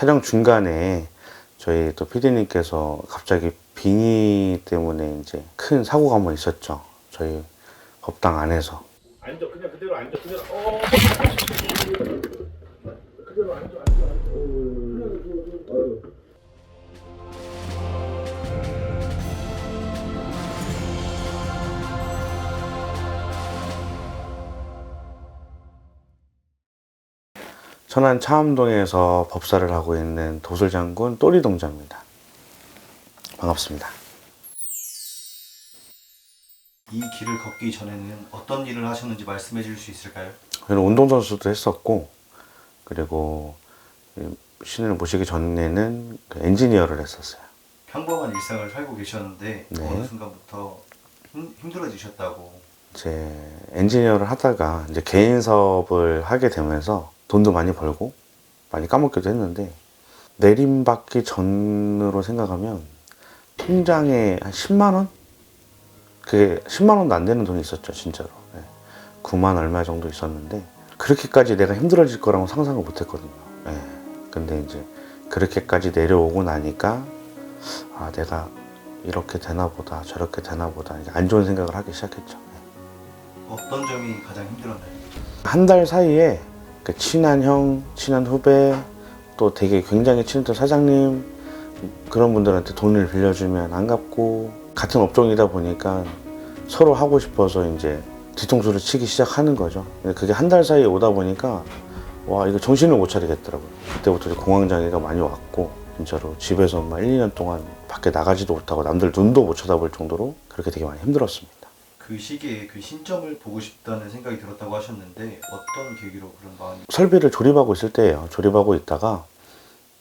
촬영 중간에 저희 또 PD님께서 갑자기 비니 때문에 이제 큰 사고가 한번 있었죠. 저희 법당 안에서. 앉아 그냥 그대로 앉아 그대로 어 천안 차암동에서 법사를 하고 있는 도술장군 또리 동자입니다. 반갑습니다. 이 길을 걷기 전에는 어떤 일을 하셨는지 말씀해 주실 수 있을까요? 저는 운동선수도 했었고, 그리고 신을 모시기 전에는 그 엔지니어를 했었어요. 평범한 일상을 살고 계셨는데 네. 어느 순간부터 힘, 힘들어지셨다고 제 엔지니어를 하다가 이제 개인 사업을 하게 되면서 돈도 많이 벌고 많이 까먹기도 했는데 내림받기 전으로 생각하면 통장에 한 10만 원? 그게 10만 원도 안 되는 돈이 있었죠 진짜로 네. 9만 얼마 정도 있었는데 그렇게까지 내가 힘들어질 거라고 상상을 못 했거든요 네. 근데 이제 그렇게까지 내려오고 나니까 아 내가 이렇게 되나 보다 저렇게 되나 보다 이제 안 좋은 생각을 하기 시작했죠 어떤 점이 가장 힘들었나요? 한 달 사이에 그 친한 형, 친한 후배, 또 되게 굉장히 친했던 사장님 그런 분들한테 돈을 빌려주면 안 갚고 같은 업종이다 보니까 서로 하고 싶어서 이제 뒤통수를 치기 시작하는 거죠. 그게 한 달 사이에 오다 보니까 와 이거 정신을 못 차리겠더라고요. 그때부터 공황장애가 많이 왔고 진짜로 집에서 막 1, 2년 동안 밖에 나가지도 못하고 남들 눈도 못 쳐다볼 정도로 그렇게 되게 많이 힘들었습니다. 그 시기에 그 신점을 보고 싶다는 생각이 들었다고 하셨는데 어떤 계기로 그런 마음이 설비를 조립하고 있을 때예요. 조립하고 있다가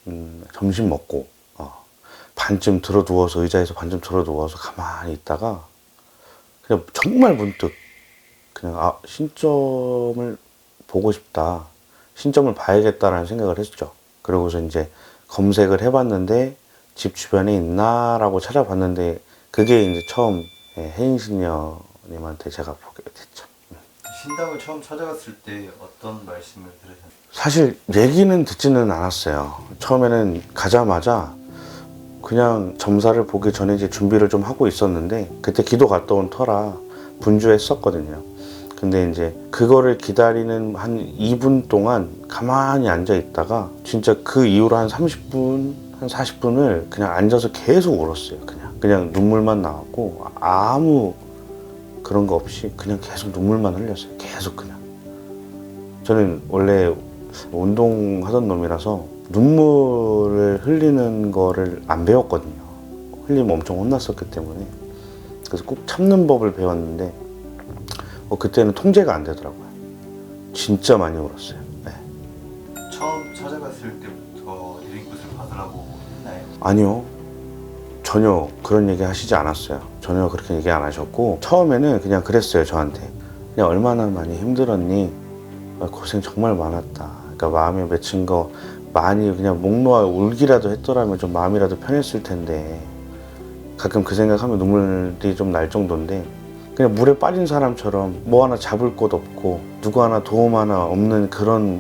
음, 점심 먹고 어, 반쯤 들어 누워서 의자에서 반쯤 들어 누워서 가만히 있다가 그냥 정말 문득 그냥 아 신점을 보고 싶다. 신점을 봐야겠다라는 생각을 했죠. 그러고서 이제 검색을 해봤는데 집 주변에 있나라고 찾아봤는데 그게 이제 처음 예, 혜인신녀 님한테 제가 보게 됐죠. 신당을 처음 찾아갔을 때 어떤 말씀을 들으셨나요? 사실 얘기는 듣지는 않았어요. 처음에는 가자마자 그냥 점사를 보기 전에 이제 준비를 좀 하고 있었는데 그때 기도 갔다 온 터라 분주했었거든요. 근데 이제 그거를 기다리는 한 2분 동안 가만히 앉아 있다가 진짜 그 이후로 한 30분, 한 40분을 그냥 앉아서 계속 울었어요. 그냥 그냥 눈물만 나왔고 아무 그런 거 없이 그냥 계속 눈물만 흘렸어요. 계속 그냥. 저는 원래 운동하던 놈이라서 눈물을 흘리는 거를 안 배웠거든요. 흘리면 엄청 혼났었기 때문에. 그래서 꼭 참는 법을 배웠는데, 어, 그때는 통제가 안 되더라고요. 진짜 많이 울었어요. 네. 처음 찾아갔을 때부터 내린굿을 받으라고 했나요? 아니요. 전혀 그런 얘기 하시지 않았어요. 전혀 그렇게 얘기 안 하셨고, 처음에는 그냥 그랬어요, 저한테. 그냥 얼마나 많이 힘들었니? 아, 고생 정말 많았다. 그러니까 마음에 맺힌 거 많이 그냥 목 놓아 울기라도 했더라면 좀 마음이라도 편했을 텐데, 가끔 그 생각하면 눈물이 좀 날 정도인데, 그냥 물에 빠진 사람처럼 뭐 하나 잡을 곳 없고, 누구 하나 도움 하나 없는 그런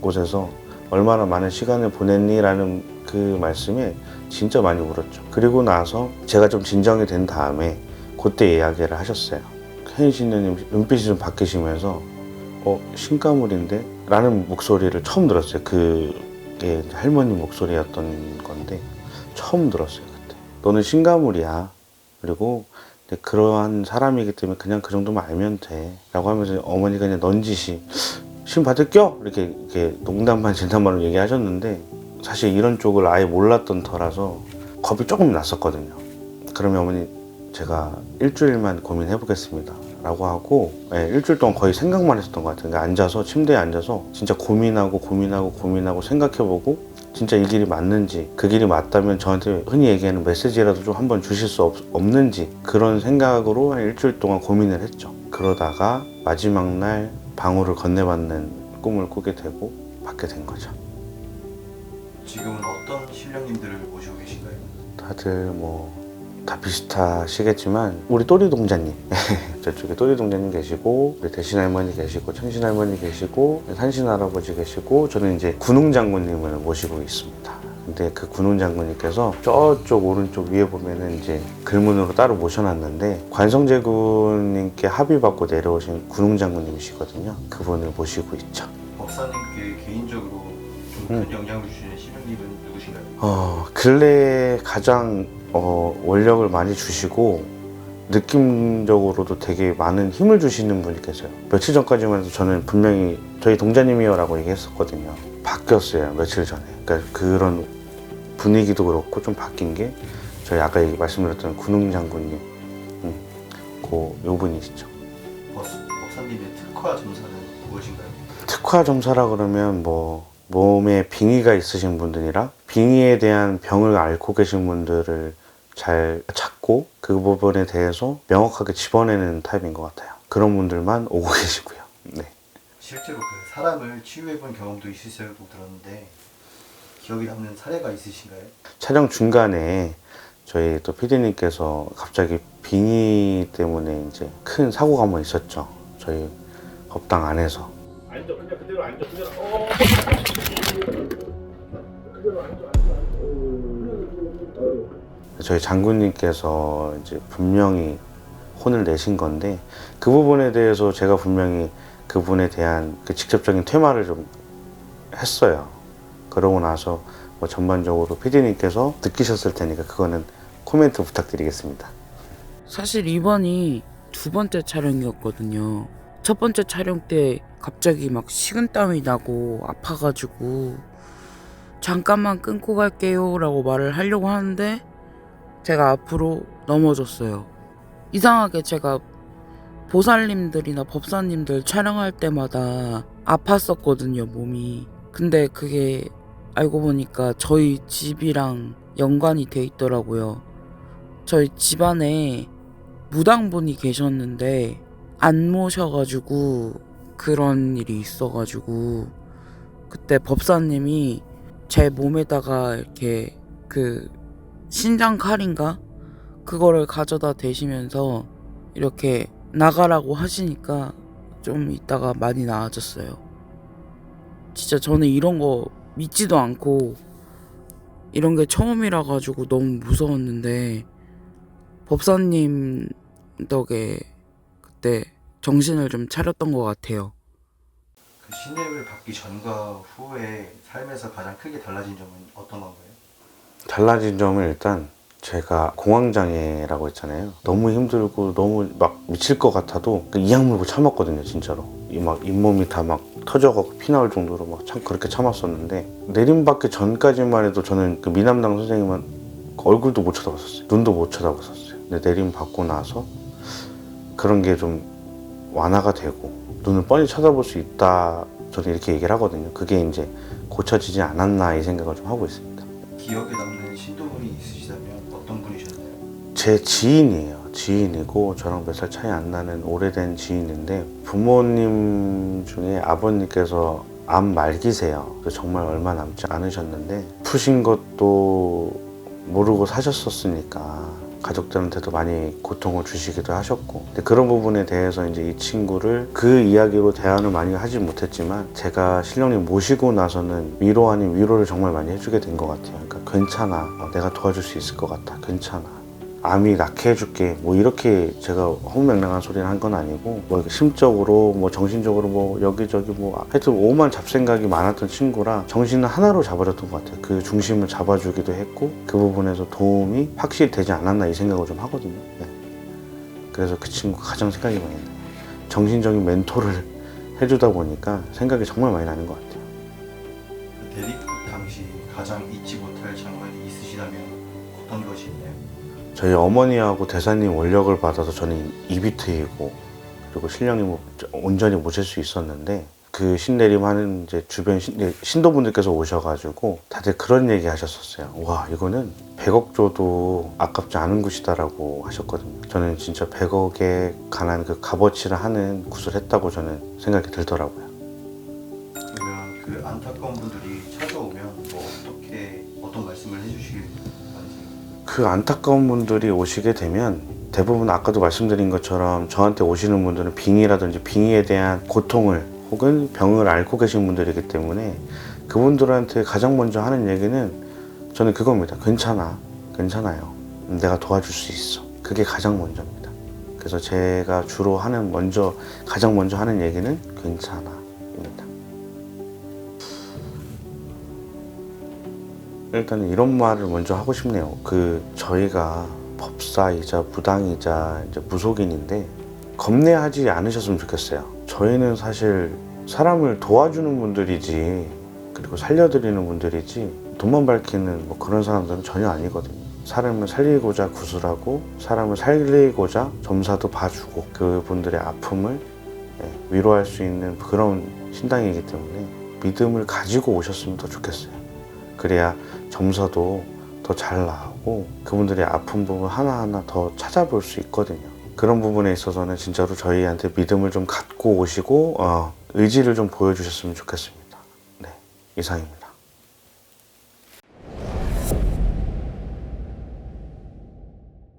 곳에서 얼마나 많은 시간을 보냈니라는 그 말씀에 진짜 많이 울었죠. 그리고 나서 제가 좀 진정이 된 다음에 그때 이야기를 하셨어요. 혜인 신녀님 눈빛이 좀 바뀌시면서 어 신가물인데? 라는 목소리를 처음 들었어요. 그게 할머니 목소리였던 건데 처음 들었어요 그때. 너는 신가물이야. 그리고 그러한 사람이기 때문에 그냥 그 정도만 알면 돼. 라고 하면서 어머니가 그냥 넌지시 신 받을겨? 이렇게, 이렇게 농담반 진담반으로 얘기하셨는데 사실 이런 쪽을 아예 몰랐던 터라서 겁이 조금 났었거든요. 그러면 어머니 제가 일주일만 고민해 보겠습니다. 라고 하고 예, 일주일 동안 거의 생각만 했었던 것 같아요. 그러니까 앉아서 침대에 앉아서 진짜 고민하고 고민하고 고민하고 생각해보고 진짜 이 길이 맞는지 그 길이 맞다면 저한테 흔히 얘기하는 메시지라도 좀 한번 주실 수 없, 없는지 그런 생각으로 한 일주일 동안 고민을 했죠. 그러다가 마지막 날 방울을 건네받는 꿈을 꾸게 되고 받게 된 거죠. 지금은 어떤 신령님들을 모시고 계신가요? 다들 뭐 다 비슷하시겠지만 우리 또리 동자님 저쪽에 또리 동자님 계시고 우리 대신 할머니 계시고 천신 할머니 계시고 산신 할아버지 계시고 저는 이제 군웅 장군님을 모시고 있습니다. 근데 그 군웅 장군님께서 저쪽 오른쪽 위에 보면은 이제 글문으로 따로 모셔놨는데 관성제군님께 합의받고 내려오신 군웅 장군님이시거든요. 그분을 모시고 있죠. 법사님께 개인적으로 좀큰 영향을 주시는 신령님은 누구신가요? 어, 근래에 가장 어, 원력을 많이 주시고 느낌적으로도 되게 많은 힘을 주시는 분이 계세요. 며칠 전까지만 해도 저는 분명히 저희 동자님이요라고 얘기했었거든요. 바뀌었어요. 며칠 전에. 그러니까 그런 분위기도 그렇고 좀 바뀐 게 저희 아까 말씀드렸던 군웅 장군님, 음, 그 요분이시죠. 법, 법사님의 특화 점사는 무엇인가요? 특화 점사라 그러면 뭐 몸에 빙의가 있으신 분들이라 빙의에 대한 병을 앓고 계신 분들을 잘 찾고 그 부분에 대해서 명확하게 집어내는 타입인 것 같아요. 그런 분들만 오고 계시고요. 네. 실제로 그 사람을 치유해본 경험도 있으시다고 들었는데 기억에 남는 사례가 있으신가요? 촬영 중간에 저희 또 PD님께서 갑자기 빙의 때문에 이제 큰 사고가 한번 있었죠. 저희 법당 안에서. 저희 장군님께서 이제 분명히 혼을 내신 건데 그 부분에 대해서 제가 분명히 그분에 대한 그 직접적인 퇴마를 좀 했어요. 그러고 나서 뭐 전반적으로 PD님께서 느끼셨을 테니까 그거는 코멘트 부탁드리겠습니다. 사실 이번이 두 번째 촬영이었거든요. 첫 번째 촬영 때 갑자기 막 식은땀이 나고 아파가지고 잠깐만 끊고 갈게요 라고 말을 하려고 하는데 제가 앞으로 넘어졌어요. 이상하게 제가 보살님들이나 법사님들 촬영할 때마다 아팠었거든요, 몸이. 근데 그게 알고 보니까 저희 집이랑 연관이 돼 있더라고요. 저희 집안에 무당분이 계셨는데 안 모셔가지고 그런 일이 있어가지고 그때 법사님이 제 몸에다가 이렇게 그 신장 칼인가 그거를 가져다 대시면서 이렇게 나가라고 하시니까 좀 있다가 많이 나아졌어요. 진짜 저는 이런 거 믿지도 않고 이런 게 처음이라 가지고 너무 무서웠는데 법사님 덕에 그때 정신을 좀 차렸던 것 같아요. 그 신임을 받기 전과 후에 삶에서 가장 크게 달라진 점은 어떤 건가요? 달라진 점은 일단 제가 공황장애라고 했잖아요. 너무 힘들고 너무 막 미칠 것 같아도 그 이악 물고 참았거든요, 진짜로. 이 막 잇몸이 다 막 터져가고 피 나올 정도로 막 참 그렇게 참았었는데 내림받기 전까지만 해도 저는 그 미남당 선생님은 얼굴도 못 쳐다봤었어요. 눈도 못 쳐다봤었어요. 근데 내림 받고 나서 그런 게 좀 완화가 되고 눈을 뻔히 쳐다볼 수 있다. 저는 이렇게 얘기를 하거든요. 그게 이제 고쳐지지 않았나 이 생각을 좀 하고 있습니다. 기억에 남는 신도분이 있으시다면 어떤 분이셨나요? 제 지인이에요. 지인이고 저랑 몇 살 차이 안 나는 오래된 지인인데 부모님 중에 아버님께서 암 말기세요. 정말 얼마 남지 않으셨는데 푸신 것도 모르고 사셨었으니까 가족들한테도 많이 고통을 주시기도 하셨고 그런 부분에 대해서 이제 이 친구를 그 이야기로 대안을 많이 하지 못했지만 제가 신령님 모시고 나서는 위로 아닌 위로를 정말 많이 해주게 된 것 같아요. 그러니까 괜찮아, 어, 내가 도와줄 수 있을 것 같아, 괜찮아. 암이 낫게 해줄게. 뭐 이렇게 제가 허무맹랑한 소리를 한건 아니고 뭐 심적으로 뭐 정신적으로 뭐 여기저기 뭐 하여튼 오만 잡생각이 많았던 친구라 정신을 하나로 잡아줬던 것 같아요. 그 중심을 잡아주기도 했고 그 부분에서 도움이 확실히 되지 않았나 이 생각을 좀 하거든요. 네. 그래서 그 친구가 가장 생각이 많이 나요. 정신적인 멘토를 해주다 보니까 생각이 정말 많이 나는 것 같아요. 그 대립 당시 가장 잊지 못할 장면이 있으시다면 어떤 것이 있나요? 저희 어머니하고 대사님 원력을 받아서 저는 입이 트이고 그리고 신령님을 온전히 모실 수 있었는데 그 신내림 하는 이제 주변 신, 네, 신도분들께서 오셔가지고 다들 그런 얘기 하셨었어요. 와 이거는 100억 줘도 아깝지 않은 굿이다라고 하셨거든요. 저는 진짜 100억에 관한 그 값어치를 하는 굿을 했다고 저는 생각이 들더라고요. 그러면 그 안타까운 분들이 찾아오면 뭐 어떻게 어떤 말씀을 해주시길? 그 안타까운 분들이 오시게 되면 대부분 아까도 말씀드린 것처럼 저한테 오시는 분들은 빙의라든지 빙의에 대한 고통을 혹은 병을 앓고 계신 분들이기 때문에 그분들한테 가장 먼저 하는 얘기는 저는 그겁니다. 괜찮아. 괜찮아요. 내가 도와줄 수 있어. 그게 가장 먼저입니다. 그래서 제가 주로 하는 먼저 가장 먼저 하는 얘기는 괜찮아 일단 이런 말을 먼저 하고 싶네요. 그 저희가 법사이자 무당이자 이제 무속인인데 겁내하지 않으셨으면 좋겠어요. 저희는 사실 사람을 도와주는 분들이지 그리고 살려드리는 분들이지 돈만 밝히는 뭐 그런 사람들은 전혀 아니거든요. 사람을 살리고자 구슬하고 사람을 살리고자 점사도 봐주고 그분들의 아픔을 예, 위로할 수 있는 그런 신당이기 때문에 믿음을 가지고 오셨으면 더 좋겠어요. 그래야 점사도 더 잘 나오고 그분들의 아픈 부분 하나하나 더 찾아볼 수 있거든요. 그런 부분에 있어서는 진짜로 저희한테 믿음을 좀 갖고 오시고 어, 의지를 좀 보여주셨으면 좋겠습니다. 네, 이상입니다.